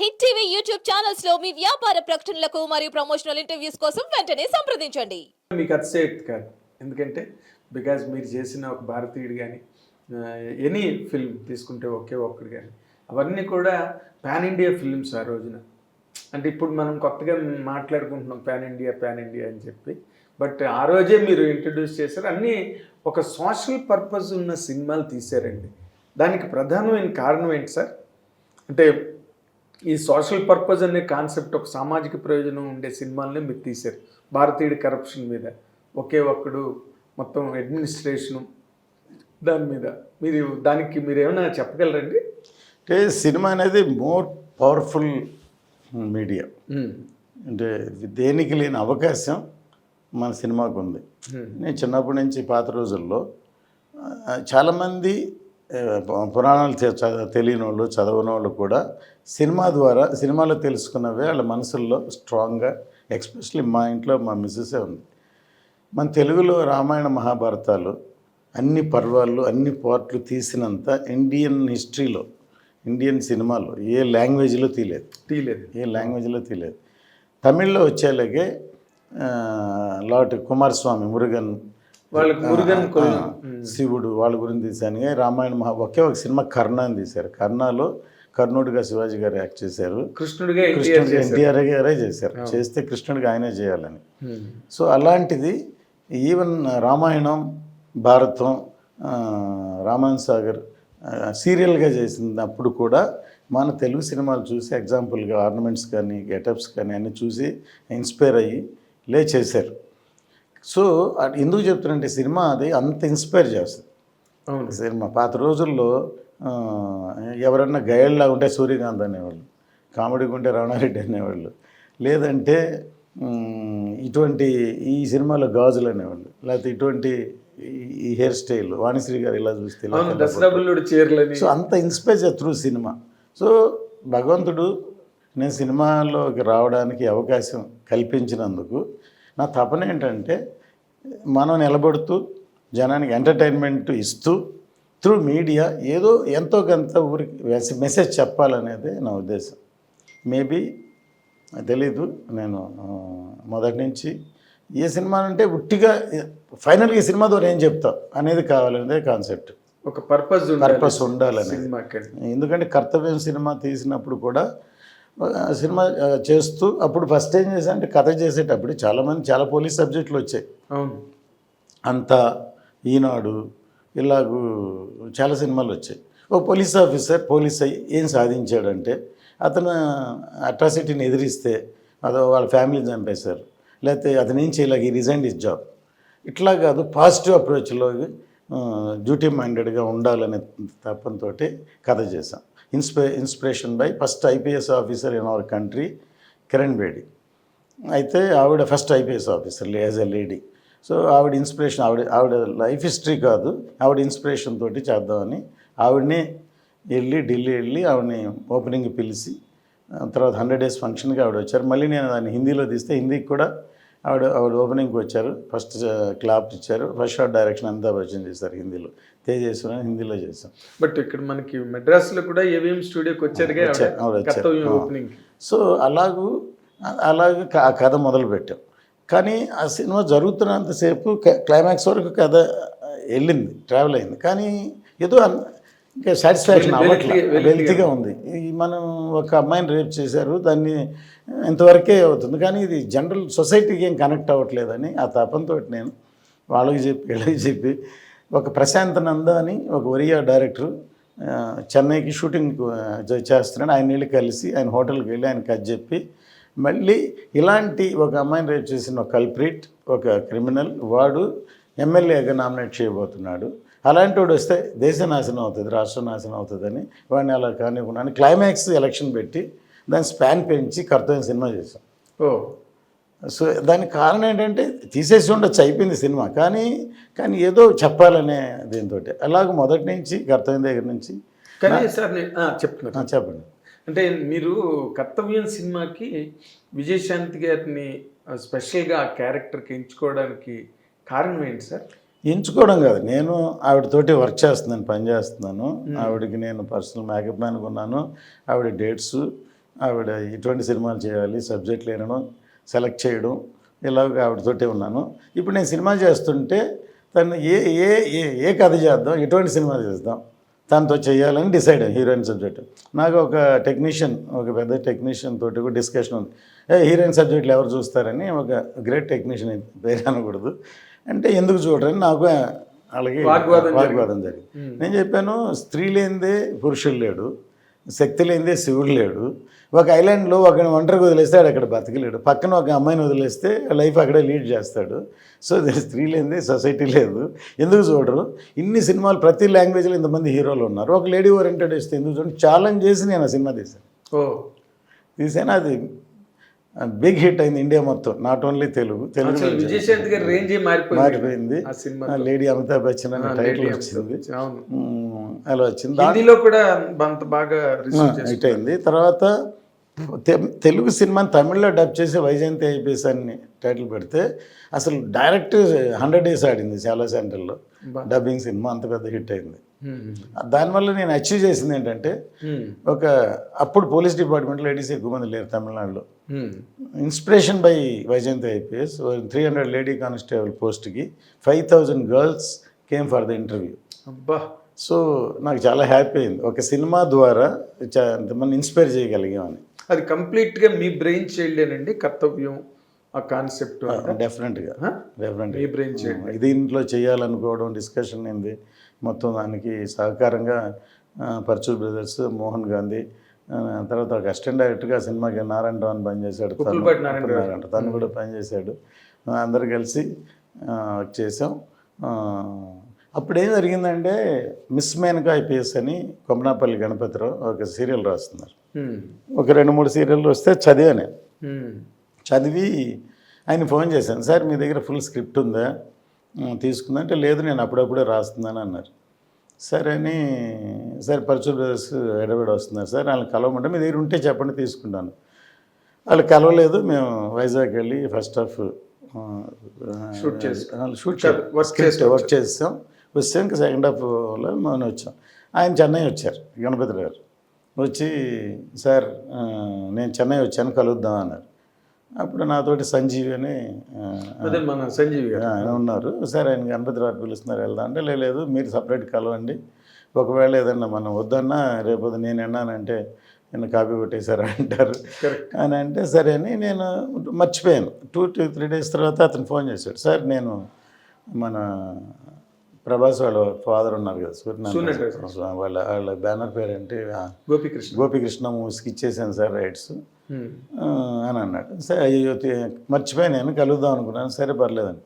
Hit TV YouTube ఛానల్స్లో మీ వ్యాపార ప్రకటనలకు మరియు ప్రమోషనల్ ఇంటర్వ్యూస్ కోసం వెంటనే సంప్రదించండి. మీకు అతిశయక్తి కాదు. ఎందుకంటే బికాజ్ మీరు చేసిన ఒక భారతీయుడు కానీ ఎనీ ఫిల్మ్ తీసుకుంటే ఒకే ఒక్కడు కానీ అవన్నీ కూడా పాన్ ఇండియా ఫిల్మ్స్ ఆ రోజున. అంటే ఇప్పుడు మనం కొత్తగా మాట్లాడుకుంటున్నాం పాన్ ఇండియా పాన్ ఇండియా అని చెప్పి. బట్ ఆ రోజే మీరు ఇంట్రడ్యూస్ చేశారు. అన్నీ ఒక సోషల్ పర్పస్ ఉన్న సినిమాలు తీశారండి. దానికి ప్రధానమైన కారణం ఏంటి సార్? అంటే ఈ సోషల్ పర్పస్ అనే కాన్సెప్ట్ ఒక సామాజిక ప్రయోజనం ఉండే సినిమాలనే మీరు తీశారు. భారతీయుడి కరప్షన్ మీద ఒకే ఒక్కడు మొత్తం అడ్మినిస్ట్రేషను దాని మీద. మీరు దానికి మీరు ఏమైనా చెప్పగలరండి అంటే సినిమా అనేది మోర్ పవర్ఫుల్ మీడియా. అంటే దేనికి లేని అవకాశం మన సినిమాకు ఉంది. నేను చిన్నప్పటి నుంచి పాత రోజుల్లో చాలామంది పురాణాలు తెలియని వాళ్ళు చదవని వాళ్ళు కూడా సినిమా ద్వారా సినిమాలో తెలుసుకున్నవే వాళ్ళ మనసుల్లో స్ట్రాంగ్గా ఎక్స్పెషలీ మా ఇంట్లో మా మిస్సెసే ఉంది. మన తెలుగులో రామాయణ మహాభారతాలు అన్ని పర్వాలు అన్ని పార్ట్లు తీసినంత ఇండియన్ హిస్టరీలో ఇండియన్ సినిమాలో ఏ లాంగ్వేజ్లో తీయలేదు. తీయలేదు. ఏ లాంగ్వేజ్లో తీయలేదు. తమిళ్ళో వచ్చేలాగే లాట్ కుమారస్వామి మురుగన్ శివుడు వాళ్ళ గురించి తీశాను. ఏ రామాయణ మహా ఒకే ఒక సినిమా కర్ణ అని తీశారు. కర్ణలో కర్ణుడిగా శివాజీ గారు యాక్ట్ చేశారు. కృష్ణుడిగా ఎన్టీఆర్ కృష్ణుడు చేశారు. ఎన్టీఆర్ గారే చేశారు. చేస్తే కృష్ణుడిగా ఆయనే చేయాలని. సో అలాంటిది ఈవెన్ రామాయణం భారతం రామాయణ సాగర్ సీరియల్గా చేసినప్పుడు కూడా మన తెలుగు సినిమాలు చూసి ఎగ్జాంపుల్గా ఆర్నమెంట్స్ కానీ గెటప్స్ కానీ అన్నీ చూసి ఇన్స్పైర్ అయ్యి లే చేశారు. సో ఎందుకు చెప్తున్నానంటే సినిమా అది అంత ఇన్స్పైర్ చేస్తుంది. అవును. సినిమా పాత రోజుల్లో ఎవరన్నా గయల్లా ఉంటే సూర్యకాంత్ అనేవాళ్ళు కామెడీగా ఉంటే రాణారెడ్డి అనేవాళ్ళు లేదంటే ఇటువంటి ఈ సినిమాలో గాజులు అనేవాళ్ళు లేకపోతే ఇటువంటి ఈ- హెయిర్ స్టైల్ వాణిశ్రీ గారు ఇలా చూస్తే సో అంత ఇన్స్పైర్ త్రూ సినిమా. సో భగవంతుడు నేను సినిమాలోకి రావడానికి అవకాశం కల్పించినందుకు నా తపన ఏంటంటే మనం నిలబడుతూ జనానికి ఎంటర్టైన్మెంట్ ఇస్తూ త్రూ మీడియా ఏదో ఎంతో కొంత ఊరికి మెసేజ్ చెప్పాలనేది నా ఉద్దేశం. మేబీ తెలీదు నేను మొదటి నుంచి ఏ సినిమా అంటే ఉట్టిగా ఫైనల్గా ఈ సినిమా ద్వారా ఏం చెప్తావు అనేది కావాలనేదే కాన్సెప్ట్. ఒక పర్పస్ పర్పస్ ఉండాలని ఎందుకంటే కర్తవ్యం సినిమా తీసినప్పుడు కూడా సినిమా చేస్తూ అప్పుడు ఫస్ట్ ఏం చేశా అంటే కథ చేసేటప్పుడు చాలామంది చాలా పోలీస్ సబ్జెక్టులు వచ్చాయి. అంత ఈనాడు ఇలాగూ చాలా సినిమాలు వచ్చాయి. ఓ పోలీస్ ఆఫీసర్ పోలీస్ అయ్యి ఏం సాధించాడంటే అతను అట్రాసిటీని ఎదిరిస్తే అదో వాళ్ళ ఫ్యామిలీని చంపేశారు. లేకపోతే అతను ఏం చేయలేక ఈ రిజైన్ ఇస్ జాబ్. ఇట్లా కాదు పాజిటివ్ అప్రోచ్లో డ్యూటీ మైండెడ్గా ఉండాలనే తప్పంతో కథ చేశాం. ఇన్స్పై inspiration by first IPS officer in our country Kiran Bedi. అయితే ఆవిడ first IPS officer as a lady. So ఆవిడ ఇన్స్పిరేషన్ ఆవిడ ఆవిడ లైఫ్ హిస్టరీ కాదు. ఆవిడ ఇన్స్పిరేషన్ తోటి చేద్దామని ఆవిడని వెళ్ళి ఢిల్లీ వెళ్ళి ఆవిడని ఓపెనింగ్ పిలిచి తర్వాత హండ్రెడ్ డేస్ ఫంక్షన్కి ఆవిడ వచ్చారు. మళ్ళీ నేను దాన్ని హిందీలో తీస్తే హిందీకి కూడా ఆవిడ ఆవిడ ఓపెనింగ్కి వచ్చారు. ఫస్ట్ క్లాప్ ఇచ్చారు. ఫస్ట్ షాట్ డైరెక్షన్ అంతా పరిచయం చేశారు హిందీలో. తేజేశ్వరని హిందీలో చేశాం. బట్ ఇక్కడ మనకి మెడ్రాస్లో కూడా ఏవిఎం స్టూడియోకి. వచ్చారు, సో అలాగూ అలాగే ఆ కథ మొదలు పెట్టాం కానీ ఆ సినిమా జరుగుతున్నంతసేపు క్లైమాక్స్ వరకు కథ వెళ్ళింది ట్రావెల్ అయింది. కానీ ఏదో ఇంకా సాటిస్ఫాక్షన్ అవ్వట్లేదు వెలితిగా- ఉంది. ఈ మనం ఒక అమ్మాయిని రేప్ చేశారు దాన్ని ఇంతవరకే అవుతుంది. కానీ ఇది జనరల్ సొసైటీకి ఏం కనెక్ట్ అవ్వట్లేదని ఆ తపంతో నేను వాళ్ళకి చెప్పి వీళ్ళకి చెప్పి ఒక ప్రశాంత్ నంద అని ఒక ఒరియా డైరెక్టర్ చెన్నైకి షూటింగ్ చేస్తున్నాడు. ఆయన వెళ్ళి కలిసి ఆయన హోటల్కి వెళ్ళి ఆయన కథ చెప్పి మళ్ళీ ఇలాంటి ఒక అమ్మాయిని రేపు చేసిన ఒక కల్ప్రిట్ ఒక క్రిమినల్ వాడు ఎమ్మెల్యేగా నామినేట్ చేయబోతున్నాడు. అలాంటి వాడు వస్తే దేశ నాశనం అవుతుంది రాష్ట్ర నాశనం అవుతుందని వాడిని అలా కానివ్వకుండా క్లైమాక్స్ ఎలక్షన్ పెట్టి దాని స్పాన్ పెంచి కర్తవ్యం సినిమా చేశాం. ఓ. సో దానికి కారణం ఏంటంటే తీసేసి ఉండొచ్చు అయిపోయింది సినిమా. కానీ కానీ ఏదో చెప్పాలనే దీంతో అలాగ మొదటి నుంచి కర్తవ్యం దగ్గర నుంచి కానీ సార్ నేను ఆ, చెప్తున్నారు ఆ, చెప్పండి. అంటే మీరు కర్తవ్యం సినిమాకి విజయశాంతి గారిని స్పెషల్గా ఆ క్యారెక్టర్కి ఎంచుకోవడానికి కారణం ఏంటి సార్? ఎంచుకోవడం కాదు. నేను ఆవిడతోటి వర్క్ చేస్తున్నాను పని చేస్తున్నాను. ఆవిడకి నేను పర్సనల్ మేకప్ మ్యాన్ ఉన్నాను ఆవిడ డేట్స్ ఆవిడ ఇటువంటి సినిమాలు చేయాలి సబ్జెక్టులు వినడం సెలెక్ట్ చేయడం ఇలాగ ఆవిడతోటే ఉన్నాను. ఇప్పుడు నేను సినిమా చేస్తుంటే తను ఏ ఏ ఏ ఏ కథ చేద్దాం ఎటువంటి సినిమా చేద్దాం? తనతో చేయాలని డిసైడ్ హీరోయిన్ సబ్జెక్ట్. నాకు ఒక టెక్నీషియన్ ఒక పెద్ద టెక్నీషియన్ తోటి కూడా డిస్కషన్ ఉంది. ఏ హీరోయిన్ సబ్జెక్టులు ఎవరు చూస్తారని ఒక గ్రేట్ టెక్నీషియన్ పేరు అనకూడదు. అంటే ఎందుకు చూడరని నాకు అలాగే వాగ్వాదం జరిగింది. నేను చెప్పాను స్త్రీ లేనిదే పురుషుడు లేడు. శక్తి లేనిదే శివుడు లేడు. ఒక ఐలాండ్లో ఒక ఒంటరికి వదిలేస్తే ఆడు అక్కడ బతకలేడు. పక్కన ఒక అమ్మాయిని వదిలేస్తే లైఫ్ అక్కడే లీడ్ చేస్తాడు. సో స్త్రీ లేనిదే సొసైటీ లేదు. ఎందుకు చూడరు? ఇన్ని సినిమాలు ప్రతి లాంగ్వేజ్లో ఇంతమంది హీరోలు ఉన్నారు. ఒక లేడీ ఓరియంటెడ్ ఇస్తే ఎందుకు చూడండి ఛాలెంజ్ చేసి నేను ఆ సినిమా తీశాను. ఓ. తీసాను అది బిగ్ హిట్ అయింది ఇండియా మొత్తం. నాట్ ఓన్లీ తెలుగు తెలుగు అసలు విజయశాంతి గారి రేంజ్ మారిపోయింది లేడీ అమితాబ్ బచ్చన్ అనే టైటిల్ వచ్చింది. అలా వచ్చింది. కూడా అంత బాగా హిట్ అయింది. తర్వాత తెలుగు సినిమాని తమిళ్ళో డబ్ చేసి వైజయంతి ఐపీఎస్ అని టైటిల్ పెడితే అసలు డైరెక్ట్ హండ్రెడ్ డేస్ ఆడింది చాలా సెంటర్లో. డబ్బింగ్ సినిమా అంత పెద్ద హిట్ అయింది. దానివల్ల నేను అచీవ్ చేసింది ఏంటంటే హ్మ్. ఒక అప్పుడు పోలీస్ డిపార్ట్మెంట్లో లేడీస్ ఎక్కువ మంది లేరు తమిళనాడులో. Inspiration by Vaijayanthi IPS three hundred lady constable పోస్ట్కి five thousand girls came for the interview అబ్బా. సో నాకు చాలా హ్యాపీ అయింది. ఒక సినిమా ద్వారా ఎంతమంది ఇన్స్పైర్ చేయగలిగామని. అది కంప్లీట్గా మీ బ్రెయిన్ చైల్డేనండి కర్తవ్యం. ఆ కాన్సెప్ట్ డెఫినెట్గా డెఫినెట్గా బ్రెయిన్ ఇది ఇంట్లో చేయాలనుకోవడం డిస్కషన్ అయింది మొత్తం దానికి సహకారంగా పర్చూర్ బ్రదర్స్ మోహన్ గాంధీ తర్వాత ఒక అసిస్టెంట్ డైరెక్టర్గా సినిమాకి నారాయణ రావు పనిచేశాడు. తను- నారాయణ కూడా పనిచేశాడు. అందరు కలిసి చేసాం అప్పుడు ఏం జరిగిందంటే మిస్ మేనకా ఐపీఎస్ అని కొమనాపల్లి గణపతిరావు ఒక సీరియల్ రాస్తున్నారు. ఒక రెండు మూడు సీరియల్లు వస్తే చదివాను. చదివి ఆయన ఫోన్ చేశాను సార్ మీ దగ్గర ఫుల్ స్క్రిప్ట్ ఉందా? "ఉమ్, తీసుకుందా? అంటే లేదు నేను అప్పుడప్పుడే రాస్తున్నాను అన్నారు. సరే అని సరే పరచూర్ బ్రదర్స్ హైదరాబాద్ వస్తున్నారు సార్ వాళ్ళని కలవమంటే మీ దగ్గర ఉంటే చెప్పండి తీసుకుంటాను. వాళ్ళు కలవలేదు మేము వైజాగ్ వెళ్ళి ఫస్ట్ హాఫ్ Shoot చేసి. షూట్ వర్క్ చేస్తాం వస్తే ఇంకా సెకండ్ హాఫ్లో మనం వచ్చాం. ఆయన చెన్నై వచ్చారు గణపతి గారు. వచ్చి సార్ నేను చెన్నై వచ్చాను కలుద్దాం అన్నారు. అప్పుడు నాతోటి సంజీవి అని అదే మన సంజీవి ఆయన ఉన్నారు. సరే ఆయన గణపతి రావు పిలుస్తున్నారు వెళ్దాం అంటే "లే, లేదు మీరు సపరేట్ కలవండి. ఒకవేళ ఏదన్నా మనం వద్దన్నా రేపు నేను ఎన్నానంటే నేను కాపీ కొట్టేశారు? అంటారు. అని అంటే సరే అని నేను మర్చిపోయాను. టూ టూ త్రీ డేస్ తర్వాత అతను ఫోన్ చేశాడు. సార్ నేను మన ప్రభాస్ వాళ్ళ ఫాదర్ ఉన్నారు కదా సూర్యనారాయణ వాళ్ళ వాళ్ళ బ్యానర్ పేరు అంటే గోపికృష్ణ. గోపికృష్ణ మూవీస్కి ఇచ్చేసాను సార్ రైట్స్. అని అన్నాడు. సరే అయ్యో మర్చిపోయి నేను కలుద్దాం అనుకున్నాను సరే పర్లేదని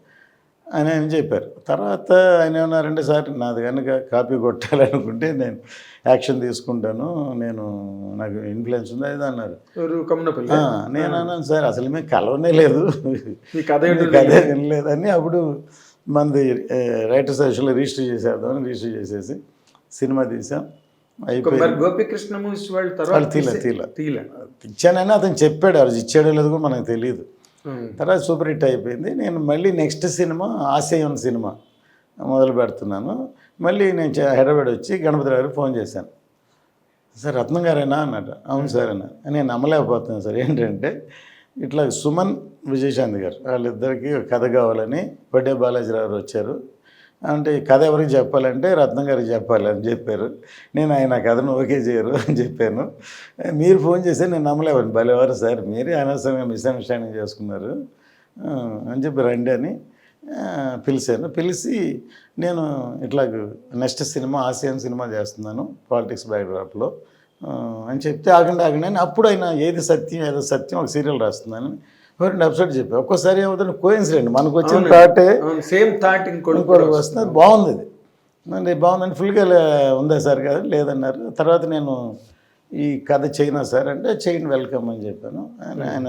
అని ఆయన చెప్పారు. తర్వాత ఆయన ఏమన్నారంటే సార్ నాది కనుక కాపీ కొట్టాలనుకుంటే నేను యాక్షన్ తీసుకుంటాను నేను నాకు ఇన్ఫ్లుయెన్స్ ఉంది అది అన్నారు. నేను అన్నాను సార్ అసలు మేము కలవనే లేదు. కథ అదే వినలేదని అప్పుడు మనది రైటర్ సెషన్లో రిజిస్టర్ చేసేద్దామని రిజిస్టర్ చేసేసి సినిమా తీసాం. గోపికృష్ణ మూవీస్ వాళ్ళ వాళ్ళు తర్వాత తీల తీసే- తీల. తీల. ఇచ్చానని అతను చెప్పాడు రోజు ఇచ్చాడో లేదో కూడా మనకు తెలియదు. తర్వాత సూపర్ హిట్ అయిపోయింది. నేను మళ్ళీ నెక్స్ట్ సినిమా ఆశయం సినిమా మొదలు పెడుతున్నాను. మళ్ళీ నేను హైదరాబాద్ వచ్చి గణపతి గారికి ఫోన్ చేశాను. సార్ రత్నం గారేనా? అన్నాడు. అవును సార్ అన్నారు నేను నమ్మలేకపోతున్నాను సార్. ఏంటంటే ఇట్లా సుమన్ విజయశాంతి గారు వాళ్ళిద్దరికి కథ కావాలని బడ్డే బాలాజీరావు గారు వచ్చారు. అంటే ఈ కథ ఎవరికి చెప్పాలంటే రత్నం గారికి చెప్పాలి అని చెప్పారు. నేను ఆయన కథను ఓకే చేయరు అని చెప్పాను. మీరు ఫోన్ చేస్తే నేను నమ్మలేవని భలేవారు సార్ మీరే అనవసరంగా మిస్అండర్స్టాండింగ్ చేసుకున్నారు. అని చెప్పి రండి అని పిలిచాను. పిలిచి నేను ఇట్లా నెక్స్ట్ సినిమా ఆసియన్ సినిమా చేస్తున్నాను పాలిటిక్స్ బ్యాక్డ్రాప్లో. అని చెప్తే ఆగండి ఆగండి అని అప్పుడు ఆయన ఏది సత్యం ఏదో సత్యం ఒక సీరియల్ రాస్తున్నాను రెండు ఎపిసోడ్ చెప్పి. ఒక్కోసారి ఏమవుతుంది? కోయిన్సిడెంట్ మనకు వచ్చిన థాటే సేమ్ థాట్ ఇంకోటి వస్తుంది. అది బాగుంది అది మరి బాగుందని ఫుల్గా ఉందా సార్? కదా లేదన్నారు. తర్వాత నేను ఈ కథ చేయనా సార్ అంటే చేయండి వెల్కమ్ అని చెప్పాను. ఆయన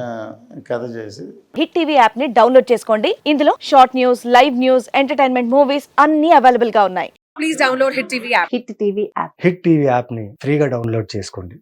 కథ చేసి హిట్ టీవీ యాప్ని డౌన్లోడ్ చేసుకోండి. ఇందులో short news live news entertainment movies అన్ని అవైలబుల్గా ఉన్నాయి. Hit TV app hit TV యాప్ని ఫ్రీగా డౌన్లోడ్ చేసుకోండి.